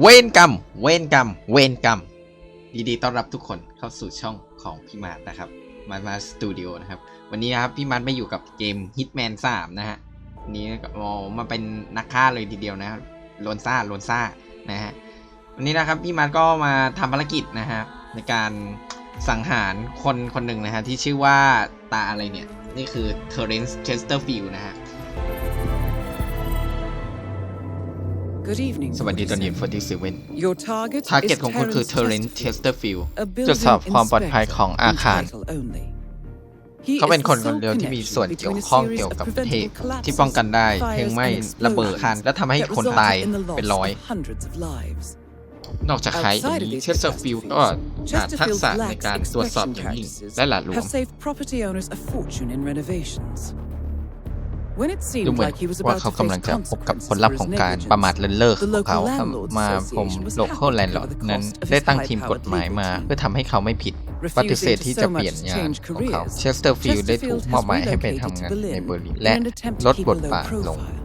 เวรกรรม เวรกรรม เวรกรรม ดีๆ ต้อนรับทุกคนเข้าสู่ช่องของพี่มาร์นะครับ มามาสตูดิโอนะครับ วันนี้นะครับพี่มาร์ไม่อยู่กับเกม Hitman 3 นะฮะนี้อ๋อมาเป็นนักฆ่าเลยทีเดียวนะครับโลนซ่าโลนซ่านะฮะ วันนี้นะครับพี่มาร์ก็มาทำภารกิจนะฮะในการสังหารคนคนหนึ่งนะฮะที่ชื่อว่าตาอะไรเนี่ย นี่คือเทอร์เรนซ์เชสเตอร์ฟิลนะฮะ Good evening. สวัสดีตอนเย็น 47. 47 Your target ทาร์เก็ต is ของคุณคือ Terrence Terrence Chesterfield, Chesterfield a ตรวจสอบ building ความปลอดภัยของ inspector อา in คาร title only. He เขาเป็น is คน the คน sole เดียวที่มี connection ส่วนเกี่ยว between a ข้อง series เกี่ยว of กับเห preventable ตุ collapses, ที่ป้องกันได้ fires เพลิงไหม้ and ระเบิด explosions อาคารและทำให้ that คน resulted ตาย in the loss เป็นร้อย of hundreds of lives. นอกจากใช้อัน Outside of นี้ these เชสเตอร์ฟิลก็หาทักษะในการตรวจสอบอย่างยิ่งและหละหลวม ดู seemed เหมือน like he was ว่า about เขา to กำลัง face จะพบกับ consequences ผลลัพ for ธ์ his ของการประมาท negligence, เลินเล่อ the ของเขา local landlords มาผม association was โลเคอล happy แล to นด์ลอ cover the นั้น cost of ได้ his ตั้งทีมกฎ high-powered หมายมา legal เพื่อทำให้เขาไม่ผิด Refusing ปฏิเสธ to ที่ so จะ much เปลี่ยน as งาน change ของเขา careers, เชสเตอร์ฟิลด์ได้ถูก Chesterfield มอบหมาย has ให้ไป relocated ทำงาน to ใน Berlin เบอร์ลิน in และ an attempt to ลด keep บ a ท low บาทลง profile.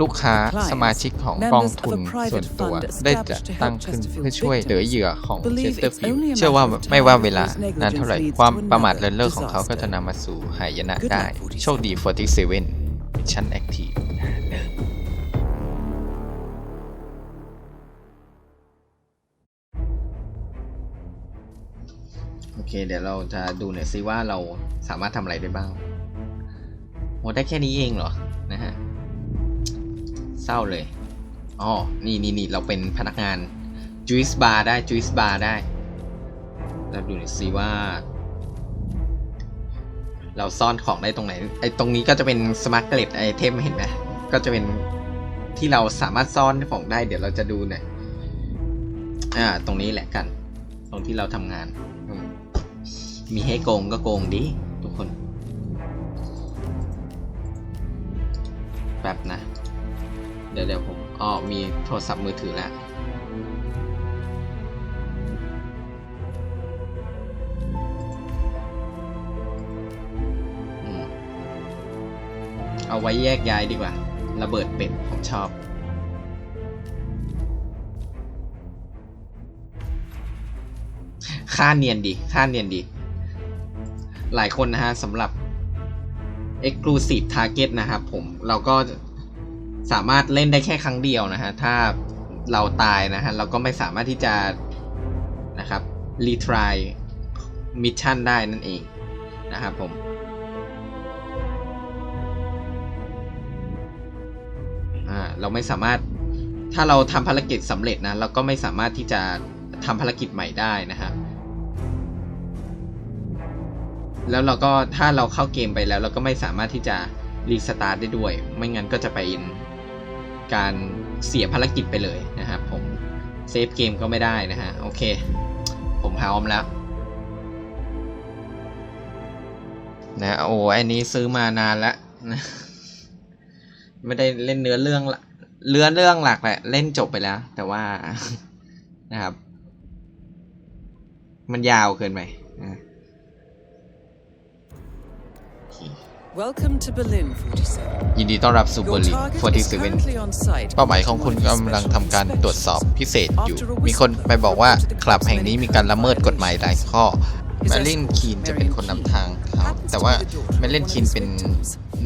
ลูกค้า Clients, สมาชิกของ members กองทุน of a private ส่วนตัว fund ได้จะ established to help ตั้งขึ้น Chesterfield's เพื่อช่วย victims เหลือเหยื่อของ believe เชสเตอร์ it's ฟิล only a เชื่อว่า matter of ไม่ว่า time เวลา before his นานเท่าไหร่ negligence leads ความ to ประมาท another เลินเล่อของเขาก็ disaster จะนำมาสู่หายนะ Good ได้ luck, 47. โชคดี 47 Mission Active เดิมโอเค เดี๋ยวเราจะดูหน่อยซิว่าเราสามารถทำอะไรได้บ้างโหได้แค่นี้เองเหรอ นะฮะ เศร้าเลย อ๋อ นี่นี่นี่เราเป็นพนักงาน juice bar ได้ juice bar ได้ เราดูหน่อยซิว่า เราซ่อนของได้ตรงไหน ไอ้ตรงนี้ก็จะเป็น smart g r a d ไอเทมเห็นไหมก็จะเป็นที่เราสามารถซ่อนของได้ เดี๋ยวเราจะดูหน่อยอ่า ตรงนี้แหละกัน ตรงที่เราทำงาน มีให้โกงก็โกงดิทุกคนแป๊บนะ เดี๋ยวเดี๋ยวผมอ๋อมีโทรศัพท์มือถือแล้ว เอาไว้แยกย้ายดีกว่า ระเบิดเป็ดผมชอบ ค่าเนียนดีค่าเนียนดี หลายคนนะฮะสำหรับ Exclusive Target นะครับผมเราก็สามารถเล่นได้แค่ครั้งเดียวนะฮะ ถ้าเราตายนะฮะ เราก็ไม่สามารถที่จะนะครับ retry mission ได้นั่นเองนะครับผม อ่าเราไม่สามารถถ้าเราทำภารกิจสำเร็จนะเราก็ไม่สามารถที่จะทำภารกิจใหม่ได้นะฮะแล้วเราก็ถ้าเราเข้าเกมไปแล้ว เราก็ไม่สามารถที่จะรีสตาร์ทได้ด้วย ไม่งั้นก็จะไปการเสียภารกิจไปเลยนะครับผมเซฟเกมก็ไม่ได้นะฮะโอเค ผมพร้อมแล้วนะโอ้อันนี้ซื้อมานานแล้วนะ ไม่ได้เล่นเนื้อเรื่องละเนื้อเรื่องหลักแหละ เล่นจบไปแล้ว แต่ว่านะครับ มันยาวเกินไปนะ Welcome to Berlin 47. ยินดีต้อนรับสู่เบอ Your ร์ลิน target is 47 currently on site. เป้าหมายของคุณกำลังทำการตรวจสอบพิเศษอยู่ มีคนไปบอกว่าคลับแห่งนี้มีการละเมิดกฎหมายหลายข้อแมลินคีนจะเป็นคนนำทางเขาแต่ว่าแมลินคีนเป็น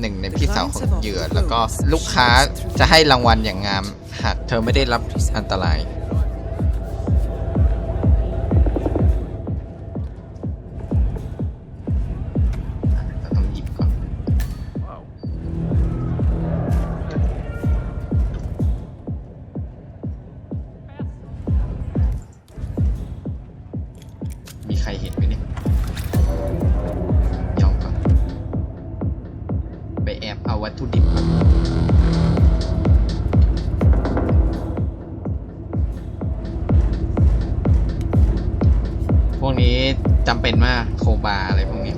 หนึ่งในพี่สาวของเหยื่อ แล้วก็ลูกค้าจะให้รางวัลอย่างงามหากเธอไม่ได้รับอันตราย ไปแอบเอาวัตถุดิบพวกนี้จำเป็นมากโคบาอะไรพวกนี้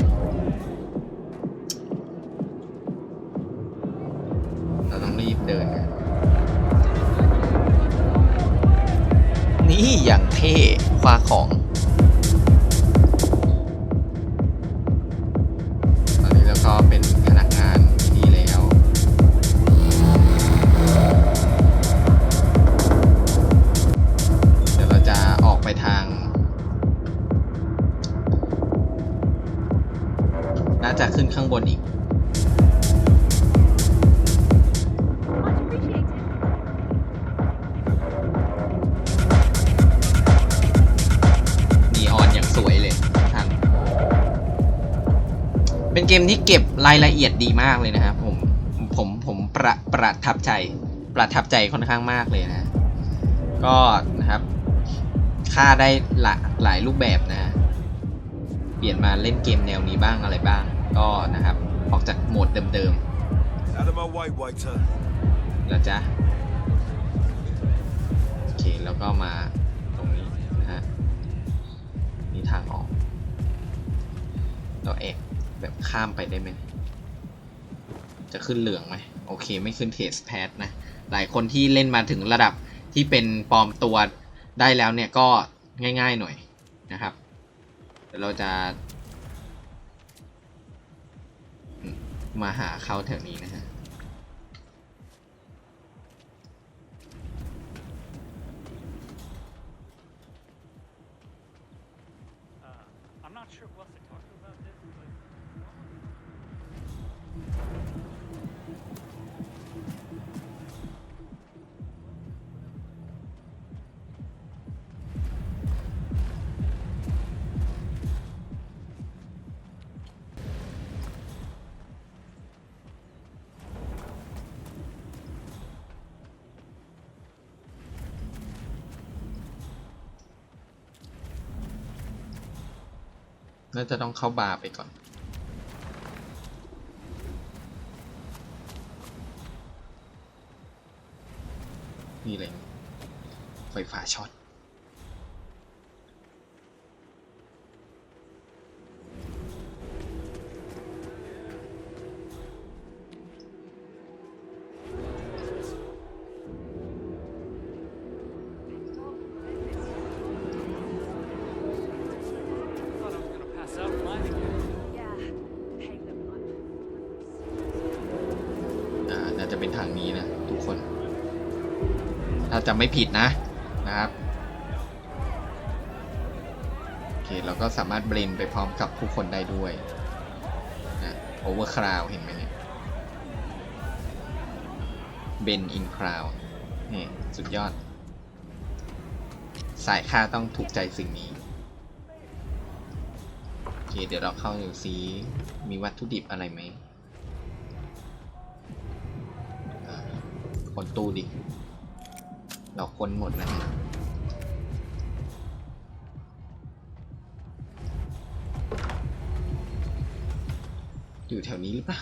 เราต้องรีบเดินกันนี่อย่างเท่คว้าของ ยละเอียดดีมากเลยนะครับผมผมผมประประทับใจประทับใจค่อนข้างมากเลยนะ ก็นะครับค่าได้หลากหลายรูปแบบนะฮะเปลี่ยนมาเล่นเกมแนวนี้บ้างอะไรบ้าง ก็นะครับออกจากโหมดเดิม Out of my way, waiter. ๆแล้วจ้ะโอเคแล้วก็มาตรงนี้นะฮะนี่ทางออกเราเอกแบบข้ามไปได้ไหม จะขึ้นเหลืองไหมโอเค ไม่ขึ้นเทสแพทนะ หลายคนที่เล่นมาถึงระดับที่เป็นปลอมตัวได้แล้วเนี่ยก็ง่ายๆหน่อยนะครับเดี๋ยวเราจะ มาหาเขาแถวนี้นะฮะ น่าจะต้องเข้าบาร์ไปก่อน นี่อะไรเลยไฟฟ้าช็อต ทางนี้นะทุกคน ถ้าจะไม่ผิดนะนะครับโอเคเราก็สามารถเบรนไปพร้อมกับผู้คนได้ด้วยนะโอเวอร์คราวเห็นไหมเนี่ยเบนอินคราวนี่สุดยอด สายค่าต้องถูกใจสิ่งนี้โอเคเดี๋ยวเราเข้าดูซิมีวัตถุดิบอะไรไหม คนตู้ดิ เราคนหมดนะฮะอยู่แถวนี้หรือเปล่า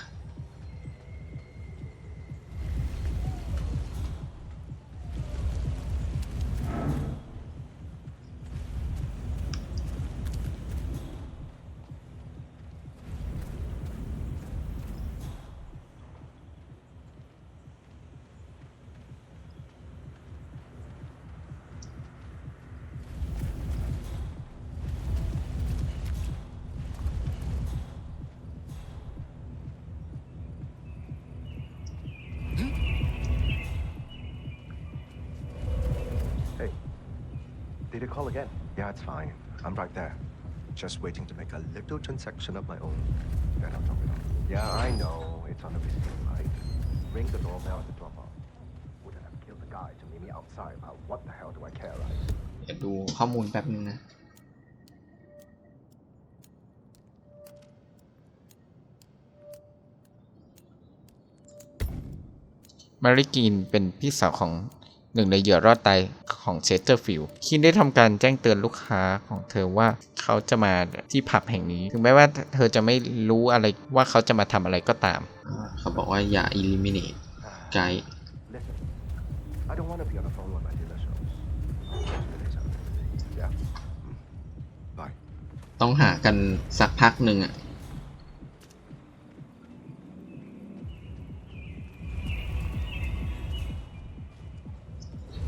call again? Yeah, it's fine. I'm right there. Just waiting to make a little transaction of my own. Then I'll drop it off. Yeah, I know. It's on the receipt, right? Ring the doorbell at the drop off. Wouldn't have killed the guy to meet me outside, but what the hell do I care, right? เดี๋ยวดูข้อมูลแป๊บนึงนะ มาริกีนเป็นพี่สาวของ หนึ่งในเหยื่อรอดตายของเชสเตอร์ฟิลด์คินได้ทำการแจ้งเตือนลูกค้าของเธอว่าเขาจะมาที่ผับแห่งนี้ ถึงแม้ว่าเธอจะไม่รู้อะไรว่าเขาจะมาทำอะไรก็ตาม เขาบอกว่าอย่า eliminate ไกด์ I don't want to be on the phone with my dealer shows. Yeah. Bye. ต้องหากันสักพักหนึ่งอะ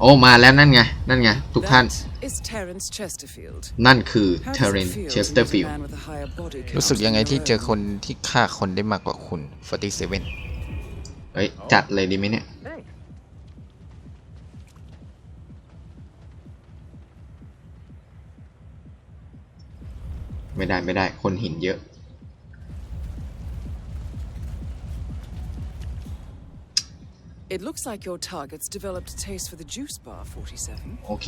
โอ้มาแล้วนั่นไง นั่นไง ทุกท่าน That is Terence Chesterfield. นั่นคือ How เท does เร it น feel เช to สเตอ meet ร์ a ฟิล man with a higher body count รู้สึกยังไง than ที่ your เจอ own? คนที่ฆ่าคนได้มากกว่าคุณ47เฮ้ย จัดเลยดีไหมเนี่ย Hey. ไม่ได้ไม่ได้ คนหินเยอะ It looks like your target's developed a taste for the juice bar 47. โอเค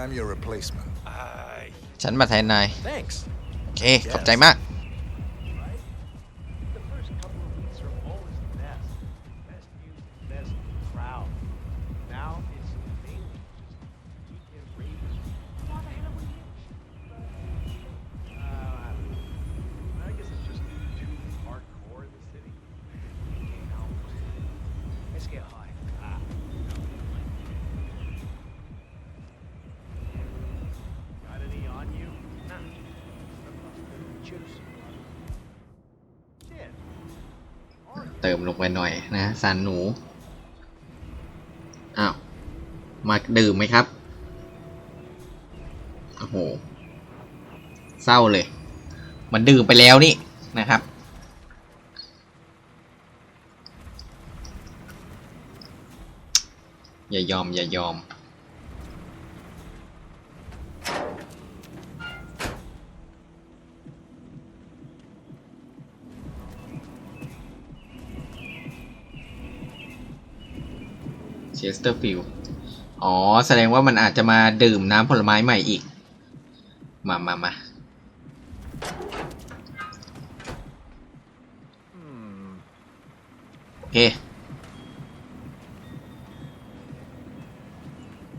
I'm your replacement. ฉันมาแทนนาย Thanks. โอเค ขอบใจมาก เติมลงไปหน่อยนะสารหนูอ้าวมาดื่มไหมครับโอ้โหเศร้าเลย มันดื่มไปแล้วนี่นะครับ อย่ายอม อย่ายอม สเตอร์ฟิลด์อ๋อ แสดงว่ามันอาจจะมาดื่มน้ำผลไม้ใหม่อีก มามามาโอเค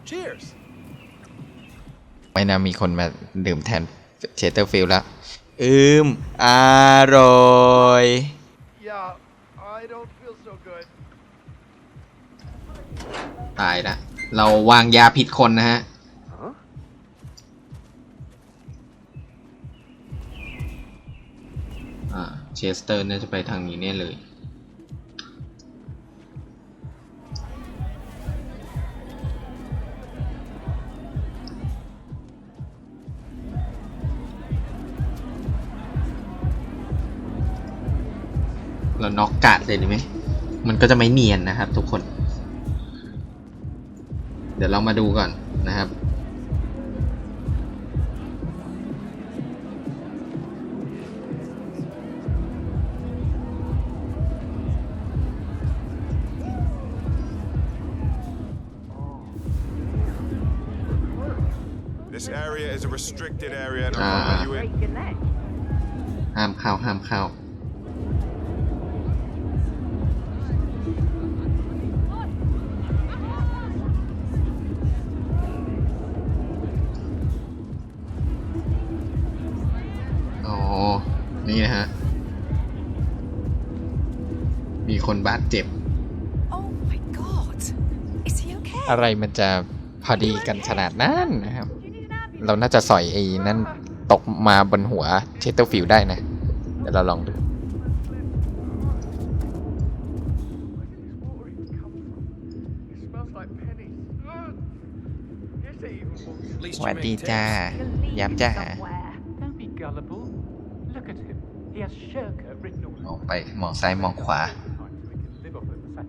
Cheers. ไม่น่ามีคนมาดื่มแทนเชสเตอร์ฟิลด์แล้วอืม อร่อย ตายละเราวางยาผิดคนนะฮะอ่าเชสเตอร์น่าจะไปทางนี้แน่เลย เราน็อกกาดเลยดีไหม มันก็จะไม่เนียนนะครับทุกคน ดี๋ยวเรามาดูก่อนนะครับ This area is a restricted area and I Ah. can't let you in. Break your neck. ห้ามเข้าห้ามเข้า คนบาดเจ็บ Oh my god. Is he okay? อะไรมันจะพอดีกันขนาดนั้นนะครับ Do you need an ambulance? เราน่าจะสอยไอ้นั่นตกมาบนหัวเชสเตอร์ฟิลได้นะ เดี๋ยวเราลองดู Where did this water even come from? It smells like pennies. Ugh. Is it even water? At least สวัส you ดี make จ้า tips. ยามจ้า Somewhere. Don't be gullible. Look at him. He has Shirker written all มองไปมองซ้ายมองขวา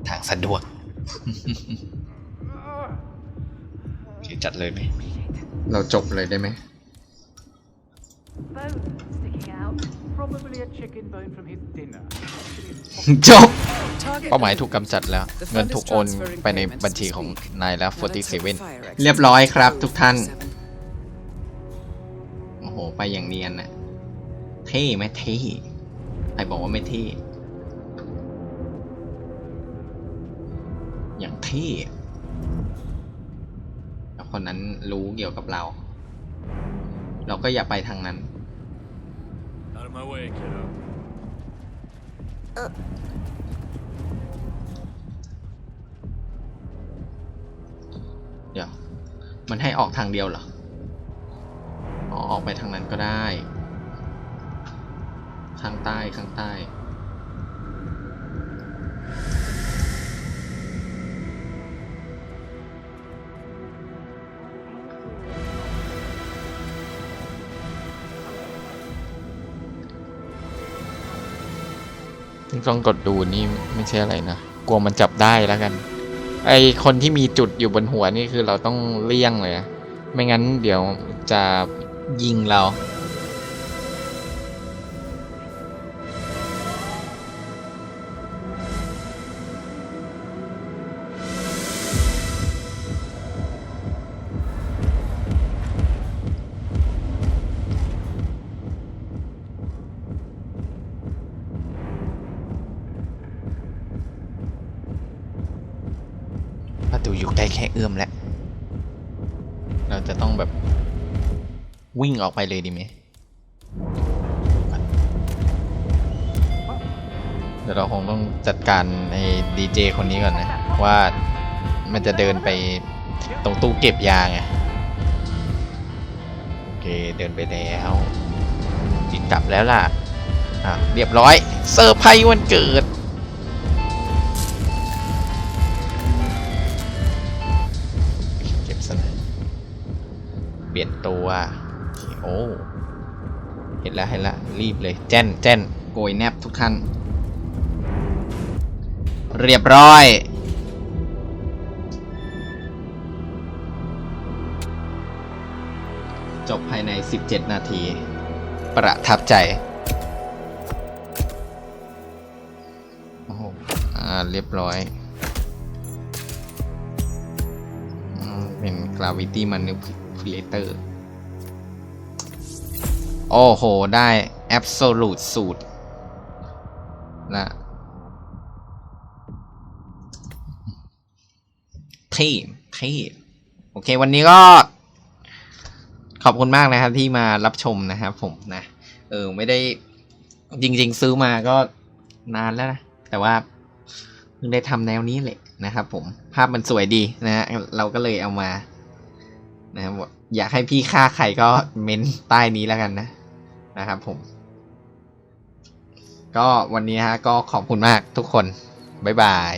ทางสะดวก Ugh. โอเคจัดเลยไหม เราจบเลยได้ไหม Bone sticking out. Probably a chicken bone from his dinner. จบ Target เป้าหมายถูกกำจัดแล้ว The เงิน fund ถู is กโอน transferring ไปใน payments บัญชี this ของ week. นายแล้ว Now let's hope 47 fire exit เรียบร้อยครับ code ทุกท่าน 47. โอ้โห ไปอย่างเนียนน่ะเท่ไหมเท่ใครบอกว่าไม่เท่ ท่แล้วคนนั้นรู้เกี่ยวกับเรา เราก็อย่าไปทางนั้น Out of my way, kiddo. เดี๋ยว มันให้ออกทางเดียวเหรออ๋อออกไปทางนั้นก็ได้ ข้างใต้ข้างใต้ ต้องกดดูนี่ไม่ใช่อะไรนะ กลัวมันจับได้แล้วกัน ไอคนที่มีจุดอยู่บนหัวนี่คือเราต้องเลี่ยงเลย ไม่งั้นเดี๋ยวจะยิงเรา ออกไปเลยดีไหมเดี๋ยวเราคงต้องจัดการไอ้ดีเจคนนี้ก่อนนะ ว่ามันจะเดินไปตรงตู้เก็บยาไงโอเคเดินไปแล้วติดกลับแล้วล่ะอะเรียบร้อยเซอร์ไพรส์วันเกิดเก็บซะน่อยเปลี่ยนตัว โอ้เห็นแล้วเห็นแล้วรีบเลยแจ้นแจ้นโกยแนบทุกท่านเรียบร้อย จบภายใน 17 นาที ประทับใจ โอ้โหอ่า เรียบร้อยอเป็น Gravity Manipulator โอ้โห ได้ Absolute สูตรนะเท่เท่โอเค วันนี้ก็ ขอบคุณมากนะครับ ที่มารับชมนะครับผมนะ เออ ไม่ได้จริง ๆ ซื้อมาก็นานแล้วนะ แต่ว่าเพิ่งได้ทำแนวนี้แหละนะครับผม ภาพมันสวยดีนะฮะ เราก็เลยเอามานะครับอยากให้พี่ฆ่าใครก็เม้นใต้นี้แล้วกันนะ นะครับผม ก็วันนี้ฮะก็ขอบคุณมากทุกคน บ๊ายบาย